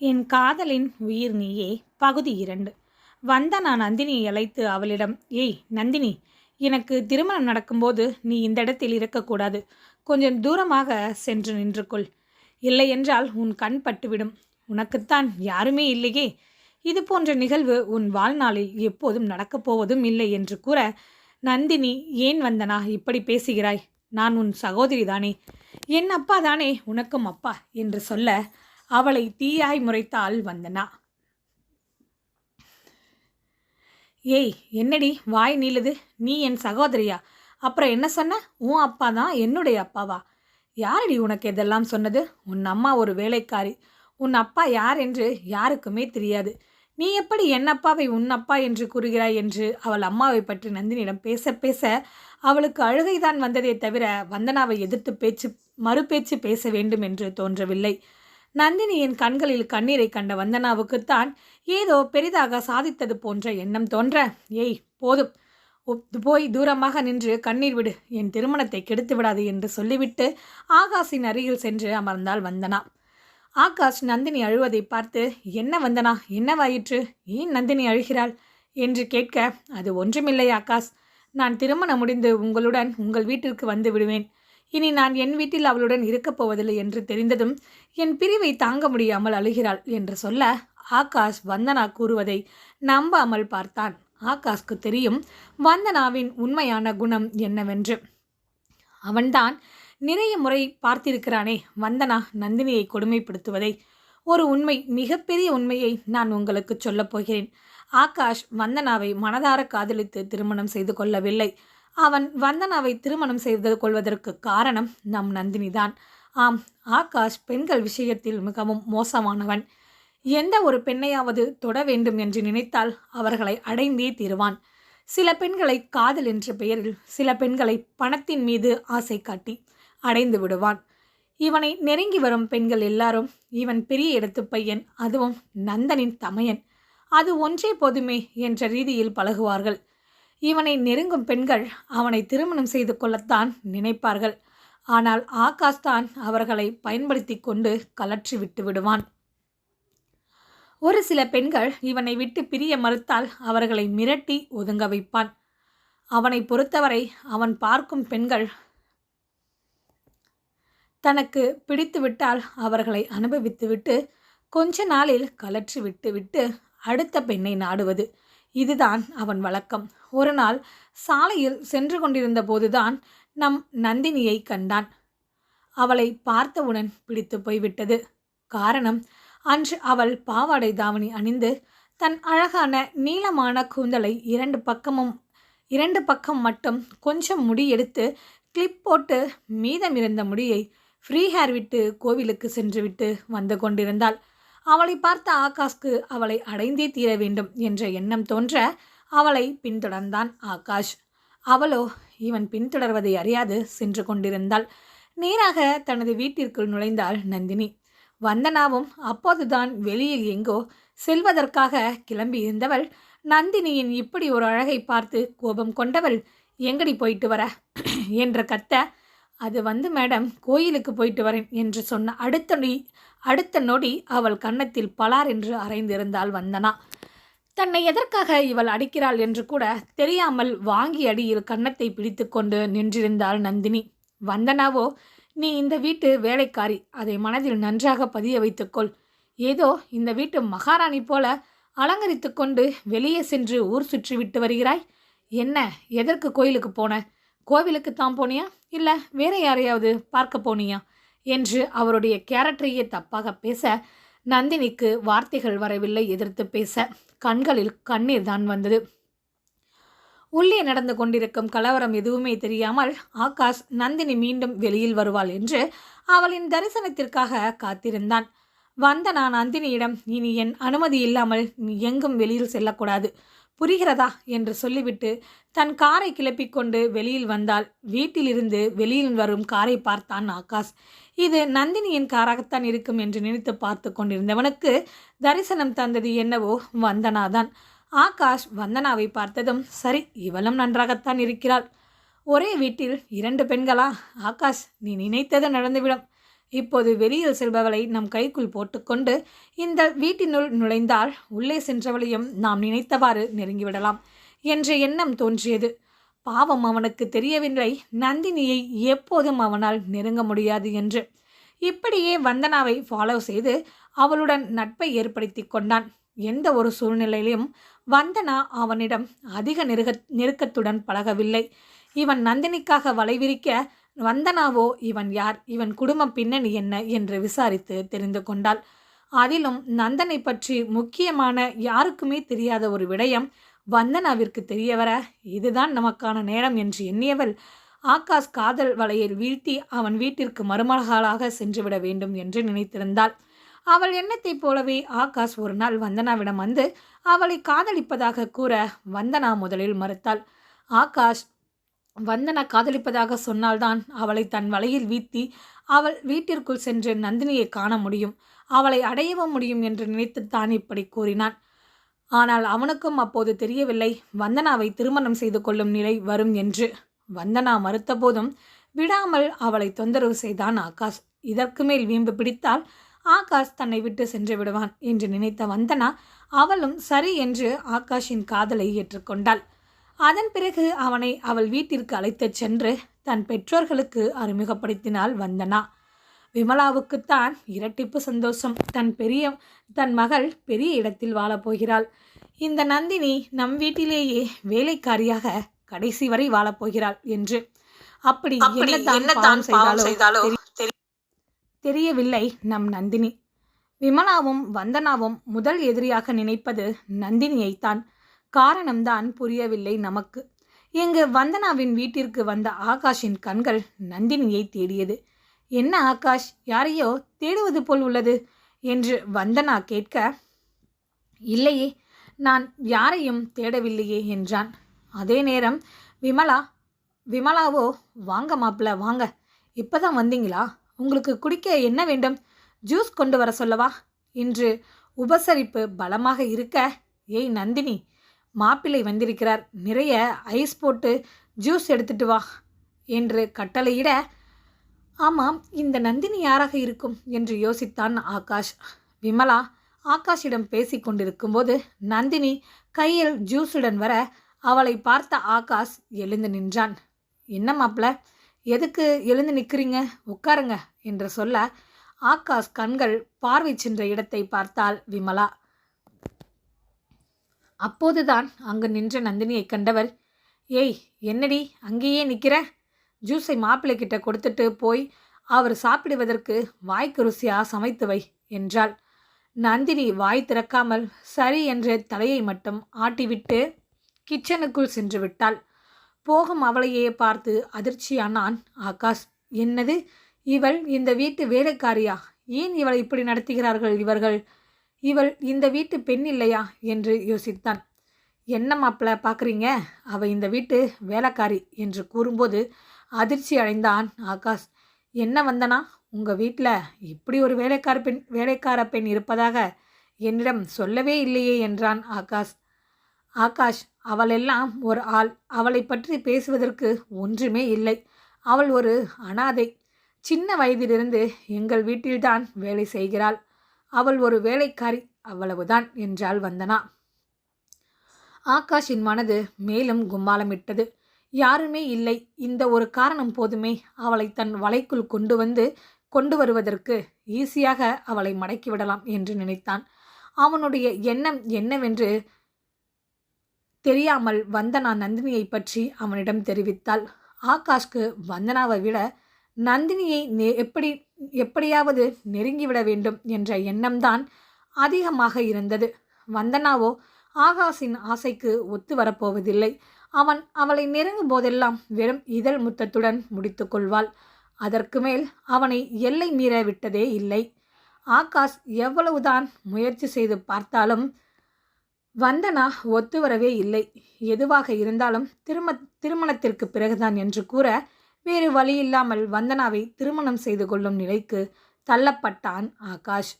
என் காதலின் உயிர் நீயே. பகுதி இரண்டு. வந்த நான் நந்தினியை அழைத்து அவளிடம் ஏய் நந்தினி எனக்கு திருமணம் நடக்கும்போது நீ இந்த இடத்தில் இருக்கக்கூடாது. கொஞ்சம் தூரமாக சென்று நின்று கொள் இல்லையென்றால் உன் கண் பட்டுவிடும். உனக்குத்தான் யாருமே இல்லையே. இது போன்ற நிகழ்வு உன் வாழ்நாளில் எப்போதும் நடக்கப் போவதும் இல்லை என்று கூற நந்தினி ஏன் வந்தனா? இப்படி பேசுகிறாய். நான் உன் சகோதரி தானே. என் அப்பா தானே உனக்கும் அப்பா என்று சொல்ல அவளை தீயாய் முறைத்தாள் வந்தனா. ஏய் என்னடி வாய் நீளுது? நீ என் சகோதரியா? அப்புறம் என்ன சொன்ன? உன் அப்பா தான் என்னுடைய அப்பாவா? யாரடி உனக்கு இதெல்லாம் சொன்னது? உன் அம்மா ஒரு வேலைக்காரி. உன் அப்பா யார் என்று யாருக்குமே தெரியாது. நீ எப்படி என் அப்பாவை உன் அப்பா என்று கூறுகிறாய் என்று அவள் அம்மாவை பற்றி நந்தினியிடம் பேச பேச அவளுக்கு அழுகைதான் வந்ததே தவிர வந்தனாவை எதிர்த்து பேச்சு மறுபேச்சு பேச வேண்டும் என்று தோன்றவில்லை. நந்தினியின் கண்களில் கண்ணீரை கண்ட வந்தனாவுக்குத்தான் ஏதோ பெரிதாக சாதித்தது போன்ற எண்ணம் தோன்ற ஏய் போதும். ஒப்- போய் தூரமாக நின்று கண்ணீர் விடு. என் திருமணத்தை கெடுத்து விடாது என்று சொல்லிவிட்டு ஆகாஷின் அருகில் சென்று அமர்ந்தாள் வந்தனா. ஆகாஷ் நந்தினி அழுவதை பார்த்து என்ன வந்தனா? என்னவாயிற்று? ஏன் நந்தினி அழுகிறாள்? என்று கேட்க அது ஒன்றுமில்லை ஆகாஷ். நான் திருமணம் முடிந்து உங்களுடன் உங்கள் வீட்டிற்கு வந்து விடுவேன். இனி நான் என் வீட்டில் அவளுடன் இருக்கப் போவதில்லை என்று தெரிந்ததும் என் பிரிவை தாங்க முடியாமல் அழுகிறாள் என்று சொல்ல ஆகாஷ் வந்தனா கூறுவதை நம்பாமல் பார்த்தான். ஆகாஷ்க்கு தெரியும் வந்தனாவின் உண்மையான குணம் என்னவென்று. அவன்தான் நிறைய முறை பார்த்திருக்கிறானே வந்தனா நந்தினியை கொடுமைப்படுத்துவதை. ஒரு உண்மை மிகப்பெரிய உண்மையை நான் உங்களுக்கு சொல்லப் போகிறேன். ஆகாஷ் வந்தனாவை மனதார காதலித்து திருமணம் செய்து கொள்ளவில்லை. அவன் வந்தனாவை திருமணம் செய்து கொள்வதற்கு காரணம் நம் நந்தினிதான். ஆம் ஆகாஷ் பெண்கள் விஷயத்தில் மிகவும் மோசமானவன். எந்த ஒரு பெண்ணையாவது தொட வேண்டும் என்று நினைத்தால் அவர்களை அடைந்தே தீருவான். சில பெண்களை காதல் என்ற பெயரில் சில பெண்களை பணத்தின் மீது ஆசை காட்டி அடைந்து விடுவான். இவனை நெருங்கி வரும் பெண்கள் எல்லாரும் இவன் பெரிய இடத்து பையன் அதுவும் நந்தனின் தமையன். அது ஒன்றே போதுமே என்ற ரீதியில் பழகுவார்கள். இவனை நெருங்கும் பெண்கள் அவனை திருமணம் செய்து கொள்ளத்தான் நினைப்பார்கள். ஆனால் ஆகாஷ் தான் அவர்களை பயன்படுத்தி கொண்டு கலற்றி விட்டு விடுவான். ஒரு சில பெண்கள் இவனை விட்டு பிரிய மறுத்தால் அவர்களை மிரட்டி ஒதுங்க வைப்பான். அவனை பொறுத்தவரை அவன் பார்க்கும் பெண்கள் தனக்கு பிடித்துவிட்டால் அவர்களை அனுபவித்துவிட்டு கொஞ்ச நாளில் கலற்றி விட்டுவிட்டு அடுத்த பெண்ணை நாடுவது. இதுதான் அவன் வழக்கம். ஒரு நாள் சாலையில் சென்று கொண்டிருந்த போதுதான் நம் நந்தினியை கண்டான். அவளை பார்த்தவுடன் பிடித்து போய்விட்டது. காரணம் அன்று அவள் பாவாடை தாவணி அணிந்து தன் அழகான நீளமான கூந்தலை இரண்டு பக்கமும் இரண்டு பக்கம் மட்டும் கொஞ்சம் முடி எடுத்து கிளிப் போட்டு மீதமிருந்த முடியை ஃப்ரீ ஹேர் விட்டு கோவிலுக்கு சென்றுவிட்டு வந்து கொண்டிருந்தாள். அவளை பார்த்த ஆகாஷ்க்கு அவளை அடைந்தே தீர வேண்டும் என்ற எண்ணம் தோன்ற அவளை பின்தொடர்ந்தான் ஆகாஷ். அவளோ இவன் பின்தொடர்வதை அறியாது சென்று கொண்டிருந்தாள். நேராக தனது வீட்டிற்குள் நுழைந்தாள் நந்தினி. வந்தனாவும் அப்போதுதான் வெளியில் எங்கோ செல்வதற்காக கிளம்பி இருந்தவள் நந்தினியின் இப்படி ஒரு அழகை பார்த்து கோபம் கொண்டவள் எங்கடி போயிட்டு வர? என்ற கத்த அது வந்து மேடம் கோயிலுக்கு போயிட்டு வரேன் என்று சொன்ன அடுத்த அடுத்த நொடி அவள் கன்னத்தில் பலார் என்று அரைந்திருந்தாள் வந்தனா. தன்னை எதற்காக இவள் அடிக்கிறாள் என்று கூட தெரியாமல் வாங்கி அடியில் கன்னத்தை பிடித்துக்கொண்டு நின்றிருந்தாள் நந்தினி. வந்தனாவோ நீ இந்த வீட்டு வேலைக்காரி அதை மனதில் நன்றாக பதிய வைத்துக்கொள். ஏதோ இந்த வீட்டு மகாராணி போல அலங்கரித்து கொண்டு வெளியே சென்று ஊர் சுற்றி விட்டு வருகிறாய்? என்ன எதற்கு கோயிலுக்கு போன? கோவிலுக்கு தான் போனியா? இல்லை வேற யாரையாவது பார்க்க போனியா? என்று அவருடைய கேரக்டரையே தப்பாக பேச நந்தினிக்கு வார்த்தைகள் வரவில்லை எதிர்த்து பேச கண்களில் கண்ணீர் தான் வந்தது. உள்ளே நடந்து கொண்டிருக்கும் கலவரம் எதுவுமே தெரியாமல் ஆகாஷ் நந்தினி மீண்டும் வெளியில் வருவாள் என்று அவளின் தரிசனத்திற்காக காத்திருந்தான். வந்த நான் நந்தினியிடம் இனி என் அனுமதி இல்லாமல் நீ எங்கும் வெளியில் செல்லக்கூடாது. புரிகிறதா? என்று சொல்லிவிட்டு தன் காரை கிளப்பிக்கொண்டு வெளியில் வந்தால் வீட்டிலிருந்து வெளியில் வரும் காரை பார்த்தான் ஆகாஷ். இது நந்தினியின் காராகத்தான் இருக்கும் என்று நினைத்து பார்த்து கொண்டிருந்தவனுக்கு தரிசனம் தந்தது என்னவோ வந்தனாதான். ஆகாஷ் வந்தனாவை பார்த்ததும் சரி இவளும் நன்றாகத்தான் இருக்கிறாள். ஒரே வீட்டில் இரண்டு பெண்களா? ஆகாஷ் நீ நினைத்தது நடந்துவிடும். இப்போது வெளியில் செல்பவளை நம் கைக்குள் போட்டுக்கொண்டு இந்த வீட்டினுள் நுழைந்தால் உள்ளே சென்றவளையும் நாம் நினைத்தவாறு நெருங்கிவிடலாம். என்ற எண்ணம் தோன்றியது. பாவம் அவனுக்கு தெரியவில்லை. நந்தினியை எப்போதும் அவனால் நெருங்க முடியாது என்று. இப்படியே வந்தனாவை ஃபாலோ செய்து அவளுடன் நட்பை ஏற்படுத்தி கொண்டான். எந்த ஒரு சூழ்நிலையிலும் வந்தனா அவனிடம் அதிக நெருக நெருக்கத்துடன் பழகவில்லை. இவன் நந்தினிக்காக வலைவிரிக்க வந்தனாவோ இவன் யார்? இவன் குடும்ப பின்னணி என்ன? என்று விசாரித்து தெரிந்து கொண்டாள். அதிலும் நந்தனை பற்றி முக்கியமான யாருக்குமே தெரியாத ஒரு விடயம் வந்தனாவிற்கு தெரியவர இதுதான் நமக்கான நேரம் என்று எண்ணியவள் ஆகாஷ் காதல் வலையில் வீழ்த்தி அவன் வீட்டிற்கு மருமகளாக சென்றுவிட வேண்டும் என்று நினைத்திருந்தாள். அவள் எண்ணத்தைப் போலவே ஆகாஷ் ஒரு நாள் வந்தனாவிடம் வந்து அவளை காதலிப்பதாக கூற வந்தனா முதலில் மறுத்தாள். ஆகாஷ் வந்தனா காதலிப்பதாக சொன்னால்தான் அவளை தன் வலையில் வீழ்த்தி அவள் வீட்டிற்குள் சென்று நந்தினியை காண முடியும். அவளை அடையவும் முடியும் என்று நினைத்துத்தான் இப்படி கூறினான். ஆனால் அவனுக்கும் அப்போது தெரியவில்லை. வந்தனாவை திருமணம் செய்து கொள்ளும் நிலை வரும் என்று. வந்தனா மறுத்தபோதும் விடாமல் அவளை தொந்தரவு செய்தான் ஆகாஷ். இதற்கு மேல் வீம்பு பிடித்தால் ஆகாஷ் தன்னை விட்டு சென்று விடுவான் என்று நினைத்த வந்தனா அவளும் சரி என்று ஆகாஷின் காதலை ஏற்றுக்கொண்டாள். அதன் பிறகு அவனை அவள் வீட்டிற்கு அழைத்துச் சென்று தன் பெற்றோர்களுக்கு அறிமுகப்படுத்தினாள் வந்தனா. விமலாவுக்குத்தான் இரட்டிப்பு சந்தோஷம். தன் பெரிய தன் மகள் பெரிய இடத்தில் வாழப்போகிறாள் இந்த நந்தினி நம் வீட்டிலேயே வேலைக்காரியாக கடைசி வரை வாழப்போகிறாள் என்று. அப்படி என்னதான் பாவம் செய்தாலோ தெரியவில்லை நம் நந்தினி. விமலாவும் வந்தனாவும் முதல் எதிரியாக நினைப்பது நந்தினியைத்தான். காரணம்தான் புரியவில்லை நமக்கு. இங்கு வந்தனாவின் வீட்டிற்கு வந்த ஆகாஷின் கண்கள் நந்தினியை தேடியது. என்ன ஆகாஷ் யாரையோ தேடுவது போல் உள்ளது என்று வந்தனா கேட்க இல்லையே நான் யாரையும் தேடவில்லையே என்றான். அதே நேரம் விமலா விமலாவோ வாங்க மாப்பிள்ள வாங்க. இப்போதான் வந்தீங்களா? உங்களுக்கு குடிக்க என்ன வேண்டும்? ஜூஸ் கொண்டு வர சொல்லவா? என்று உபசரிப்பு பலமாக இருக்க ஏய் நந்தினி மாப்பிள்ளை வந்திருக்கிறார். நிறைய ஐஸ் போட்டு ஜூஸ் எடுத்துட்டு வா என்று கட்டளையிட ஆமாம் இந்த நந்தினி யாராக இருக்கும் என்று யோசித்தான் ஆகாஷ். விமலா ஆகாஷிடம் பேசிக் கொண்டிருக்கும்போது நந்தினி கையில் ஜூஸுடன் வர அவளை பார்த்த ஆகாஷ் எழுந்து நின்றான். என்ன மாப்பிள எதுக்கு எழுந்து நிற்கிறீங்க உட்காருங்க என்று சொல்ல ஆகாஷ் கண்கள் பார்வை சென்ற இடத்தை பார்த்தாள் விமலா. அப்போதுதான் அங்கு நின்ற நந்தினியை கண்டவர் ஏய் என்னடி அங்கேயே நிற்கிற ஜூஸை மாப்பிள்ளை கிட்ட கொடுத்துட்டு போய் அவர் சாப்பிடுவதற்கு வாய்க்கு ருசியாக சமைத்து வை என்றாள். நந்தினி வாய் திறக்காமல் சரி என்று தலையை மட்டும் ஆட்டிவிட்டு கிச்சனுக்குள் சென்று விட்டாள். போகும் அவளையே பார்த்து அதிர்ச்சியானான் ஆகாஷ். என்னது? இவள் இந்த வீட்டு வேலைக்காரியா? ஏன் இவளை இப்படி நடத்துகிறார்கள் இவர்கள்? இவள் இந்த வீட்டு பெண் இல்லையா? என்று யோசித்தான். என்ன மாப்பிள்ள பார்க்குறீங்க அவள் இந்த வீட்டு வேலைக்காரி என்று கூறும்போது அதிர்ச்சி அடைந்தான் ஆகாஷ். என்ன வந்தனா? உங்கள் வீட்டில் இப்படி ஒரு வேலைக்கார பெண் வேலைக்கார பெண் இருப்பதாக என்னிடம் சொல்லவே இல்லையே என்றான் ஆகாஷ். ஆகாஷ் அவளெல்லாம் ஒரு ஆள். அவளை பற்றி பேசுவதற்கு ஒன்றுமே இல்லை. அவள் ஒரு அனாதை. சின்ன வயதிலிருந்து எங்கள் வீட்டில்தான் வேலை செய்கிறாள். அவள் ஒரு வேலைக்காரி. அவ்வளவுதான் என்றாள் வந்தனா. ஆகாஷின் மனது மேலும் கும்மாலமிட்டது யாருமே இல்லை. இந்த ஒரு காரணம் போதுமே. அவளை தன் வலைக்குள் கொண்டு வந்து கொண்டு வருவதற்கு ஈஸியாக அவளை மடக்கிவிடலாம் என்று நினைத்தான். அவனுடைய எண்ணம் என்னவென்று தெரியாமல் வந்தனா நந்தினியை பற்றி அவனிடம் தெரிவித்தாள். ஆகாஷ்க்கு வந்தனாவை விட நந்தினியை நெ எப்படி எப்படியாவது நெருங்கிவிட வேண்டும் என்ற எண்ணம்தான் அதிகமாக இருந்தது. வந்தனாவோ ஆகாஷின் ஆசைக்கு ஒத்து வரப்போவதில்லை. அவன் அவளை நெருங்கும் போதெல்லாம் வெறும் இதழ் முத்தத்துடன் முடித்து கொள்வாள் அதற்கு மேல் அவனை எல்லை மீற விட்டதே இல்லை. ஆகாஷ் எவ்வளவுதான் முயற்சி செய்து பார்த்தாலும் வந்தனா ஒத்து வரவே இல்லை. எதுவாக இருந்தாலும் திரும திருமணத்திற்கு பிறகுதான் என்று கூற வேறு வழியில்லாமல் வந்தனாவை திருமணம் செய்து கொள்ளும் நிலைக்கு தள்ளப்பட்டான் ஆகாஷ்.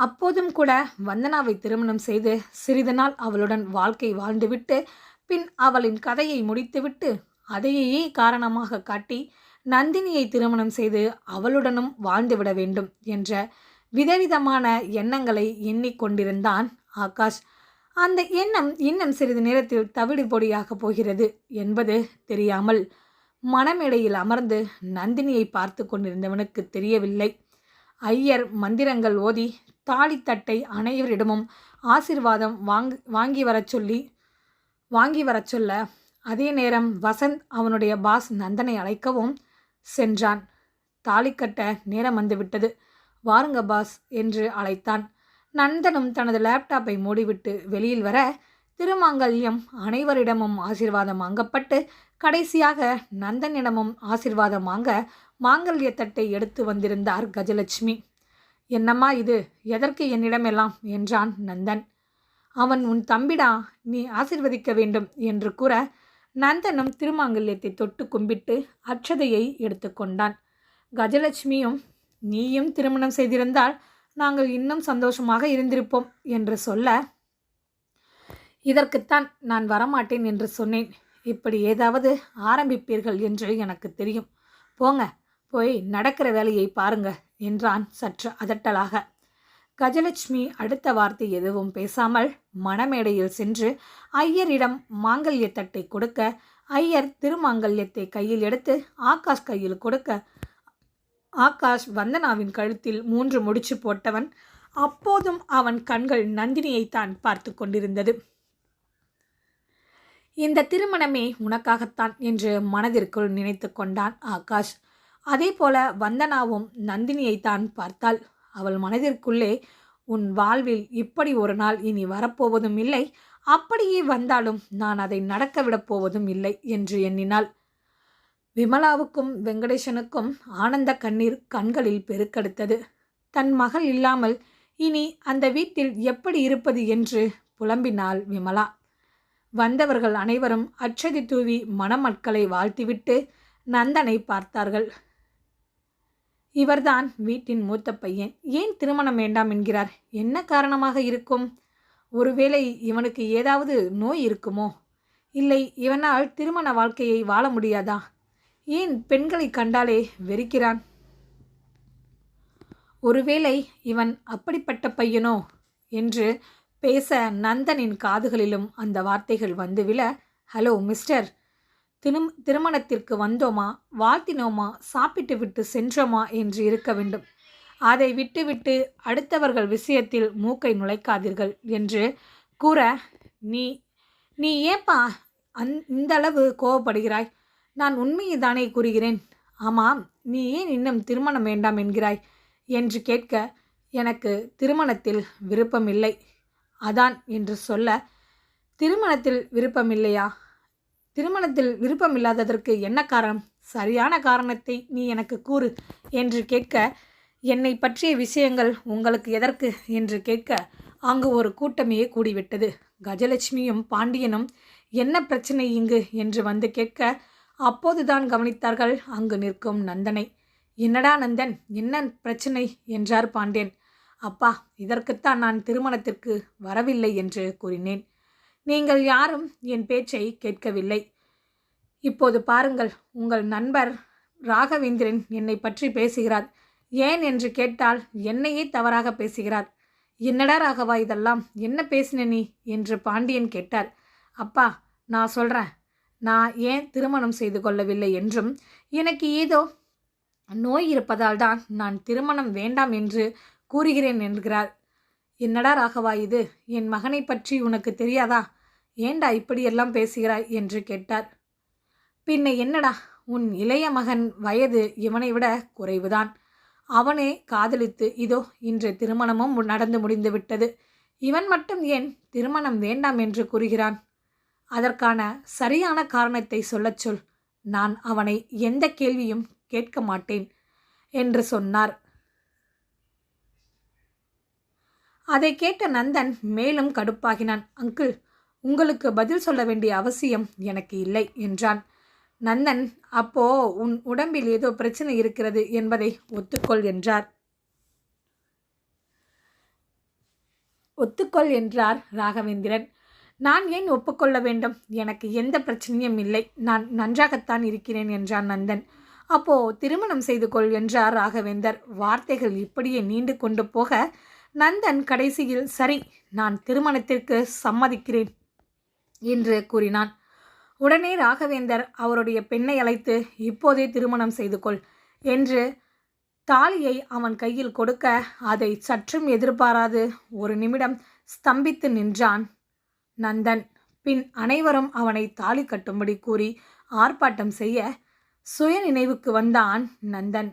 அப்போதும் கூட வந்தனாவை திருமணம் செய்து சிறிது நாள் அவளுடன் வாழ்க்கை வாழ்ந்துவிட்டு பின் அவளின் கதையை முடித்துவிட்டு அதையே காரணமாக காட்டி நந்தினியை திருமணம் செய்து அவளுடனும் வாழ்ந்துவிட வேண்டும் என்ற விதவிதமான எண்ணங்களை எண்ணிக்கொண்டிருந்தான் ஆகாஷ். அந்த எண்ணம் இன்னும் சிறிது நேரத்தில் தவிடு பொடியாகப் போகிறது என்பது தெரியாமல் மனமேடையில் அமர்ந்து நந்தினியை பார்த்து கொண்டிருந்தவனுக்கு தெரியவில்லை. ஐயர் மந்திரங்கள் ஓதி தாலித்தட்டை அனைவரிடமும் ஆசிர்வாதம் வாங் வாங்கி வரச் சொல்லி வாங்கி வரச் சொல்ல அதே நேரம் வசந்த் அவனுடைய பாஸ் நந்தனை அழைக்கவும் சென்றான். தாலி கட்ட நேரம் வந்துவிட்டது. வாருங்க பாஸ் என்று அழைத்தான். நந்தனும் தனது லேப்டாப்பை மூடிவிட்டு வெளியில் வர திருமாங்கல்யம் அனைவரிடமும் ஆசிர்வாதம் வாங்கப்பட்டு கடைசியாக நந்தனிடமும் ஆசிர்வாதம் வாங்க மாங்கல்ய தட்டை எடுத்து வந்திருந்தார் கஜலட்சுமி. என்னம்மா இது? எதற்கு என்னிடமெல்லாம்? என்றான் நந்தன். அவன் உன் தம்பிடா? நீ ஆசிர்வதிக்க வேண்டும் என்று கூற நந்தனும் திருமாங்கல்யத்தை தொட்டு கும்பிட்டு அட்சதையை எடுத்துக்கொண்டான் கஜலட்சுமியும் நீயும் திருமணம் செய்திருந்தால் நாங்கள் இன்னும் சந்தோஷமாக இருந்திருப்போம் என்று சொல்ல இதற்குத்தான் நான் வரமாட்டேன் என்று சொன்னேன். இப்படி ஏதாவது ஆரம்பிப்பீர்கள் என்று எனக்கு தெரியும். போங்க. போய் நடக்கிற வேலையை பாருங்க என்றான் சற்று அதட்டலாக. கஜலட்சுமி அடுத்த வார்த்தை எதுவும் பேசாமல் மணமேடையில் சென்று ஐயரிடம் மாங்கல்ய தட்டை கொடுக்க ஐயர் திருமாங்கல்யத்தை கையில் எடுத்து ஆகாஷ் கையில் கொடுக்க ஆகாஷ் வந்தனாவின் கழுத்தில் மூன்று முடிச்சு போட்டவன் அப்போதும் அவன் கண்கள் நந்தினியைத்தான் பார்த்து கொண்டிருந்தது. இந்த திருமணமே உனக்காகத்தான் என்று மனதிற்குள் நினைத்து கொண்டான் ஆகாஷ். அதே போல வந்தனாவும் நந்தினியைத்தான் பார்த்தாள். அவள் மனதிற்குள்ளே உன் வாழ்வில் இப்படி ஒரு நாள் இனி வரப்போவதும் இல்லை. அப்படியே வந்தாலும் நான் அதை நடக்க விடப் போவதும் இல்லை என்று எண்ணினாள். விமலாவுக்கும் வெங்கடேசனுக்கும் ஆனந்த கண்ணீர் கண்களில் பெருக்கெடுத்தது. தன் மகள் இல்லாமல் இனி அந்த வீட்டில் எப்படி இருப்பது? என்று புலம்பினாள் விமலா. வந்தவர்கள் அனைவரும் அச்சதி தூவி மணமட்களை வாழ்த்திவிட்டு நந்தனை பார்த்தார்கள். இவர்தான் வீட்டின் மூத்த பையன். ஏன் திருமணம் வேண்டாம் என்கிறார்? என்ன காரணமாக இருக்கும்? ஒருவேளை இவனுக்கு ஏதாவது நோய் இருக்குமோ? இல்லை இவனால் திருமண வாழ்க்கையை வாழ முடியாதா? ஏன் பெண்களை கண்டாலே வெறுக்கிறான்? ஒருவேளை இவன் அப்படிப்பட்ட பையனோ? என்று பேச நந்தனின் காதுகளிலும் அந்த வார்த்தைகள் வந்து விழ ஹலோ மிஸ்டர் திரும் திருமணத்திற்கு வந்தோமா வாழ்த்தினோமா சாப்பிட்டு விட்டு சென்றோமா என்று இருக்க வேண்டும். அதை விட்டுவிட்டு அடுத்தவர்கள் விஷயத்தில் மூக்கை நுழைக்காதீர்கள் என்று கூற நீ நீ ஏப்பா அந் இந்த அளவு கோவப்படுகிறாய்? நான் உண்மையை தானே கூறுகிறேன். ஆமாம் நீ ஏன் இன்னும் திருமணம் வேண்டாம் என்கிறாய்? என்று கேட்க எனக்கு திருமணத்தில் விருப்பமில்லை. அதான் என்று சொல்ல திருமணத்தில் விருப்பமில்லையா? திருமணத்தில் விருப்பமில்லாததற்கு என்ன காரணம்? சரியான காரணத்தை நீ எனக்கு கூறு என்று கேட்க என்னை பற்றிய விஷயங்கள் உங்களுக்கு எதற்கு? என்று கேட்க அங்கு ஒரு கூட்டமே கூடிவிட்டது. கஜலட்சுமியும் பாண்டியனும் என்ன பிரச்சனை இங்கு? என்று வந்து கேட்க அப்போதுதான் கவனித்தார்கள் அங்கு நிற்கும் நந்தனை. என்னடா நந்தன் என்ன பிரச்சனை? என்றார் பாண்டியன். அப்பா இதற்குத்தான் நான் திருமணத்திற்கு வரவில்லை என்று கூறினேன். நீங்கள் யாரும் என் பேச்சை கேட்கவில்லை. இப்போது பாருங்கள் உங்கள் நண்பர் ராகவேந்திரன் என்னை பற்றி பேசுகிறார். ஏன் என்று கேட்டால் என்னையே தவறாக பேசுகிறார். என்னடா ராகவா இதெல்லாம்? என்ன பேசின நீ? என்று பாண்டியன் கேட்டார். அப்பா நான் சொல்கிறேன் நான் ஏன் திருமணம் செய்து கொள்ளவில்லை என்றும் எனக்கு ஏதோ நோய் இருப்பதால் தான் நான் திருமணம் வேண்டாம் என்று கூறுகிறேன் என்கிறார். என்னடா ராகவா இது? என் மகனை பற்றி உனக்கு தெரியாதா? ஏண்டா இப்படியெல்லாம் பேசுகிறாய்? என்று கேட்டார். பின்ன என்னடா? உன் இளைய மகன் வயது இவனை விட குறைவுதான். அவனே காதலித்து இதோ இன்று திருமணமும் நடந்து முடிந்துவிட்டது இவன் மட்டும் ஏன் திருமணம் வேண்டாம் என்று கூறுகிறான்? அதற்கான சரியான காரணத்தை சொல்லச் சொல். நான் அவனை எந்த கேள்வியும் கேட்க மாட்டேன் என்று சொன்னார். அதை கேட்ட நந்தன் மேலும் கடுப்பாகினான். அங்கிள் உங்களுக்கு பதில் சொல்ல வேண்டிய அவசியம் எனக்கு இல்லை என்றான். நந்தன் அப்போ உன் உடம்பில் ஏதோ பிரச்சனை இருக்கிறது என்பதை ஒத்துக்கொள் என்றார். ஒத்துக்கொள் என்றார் ராகவேந்திரன். நான் ஏன் ஒப்புக்கொள்ள வேண்டும்? எனக்கு எந்த பிரச்சனையும் இல்லை. நான் நன்றாகத்தான் இருக்கிறேன் என்றான் நந்தன். அப்போ திருமணம் செய்து கொள் என்றார் ராகவேந்தர். வார்த்தைகள் இப்படியே நீண்டு கொண்டு போக நந்தன் கடைசியில் சரி நான் திருமணத்திற்கு சம்மதிக்கிறேன் என்று கூறினான். உடனே ராகவேந்தர் அவருடைய பெண்ணை அழைத்து இப்போதே திருமணம் செய்து கொள் என்று தாலியை அவன் கையில் கொடுக்க அதை சற்றும் எதிர்பாராது ஒரு நிமிடம் ஸ்தம்பித்து நின்றான் நந்தன். பின் அனைவரும் அவனை தாலி கட்டும்படி கூறி ஆர்ப்பாட்டம் செய்ய சுய நினைவுக்கு வந்தான் நந்தன்.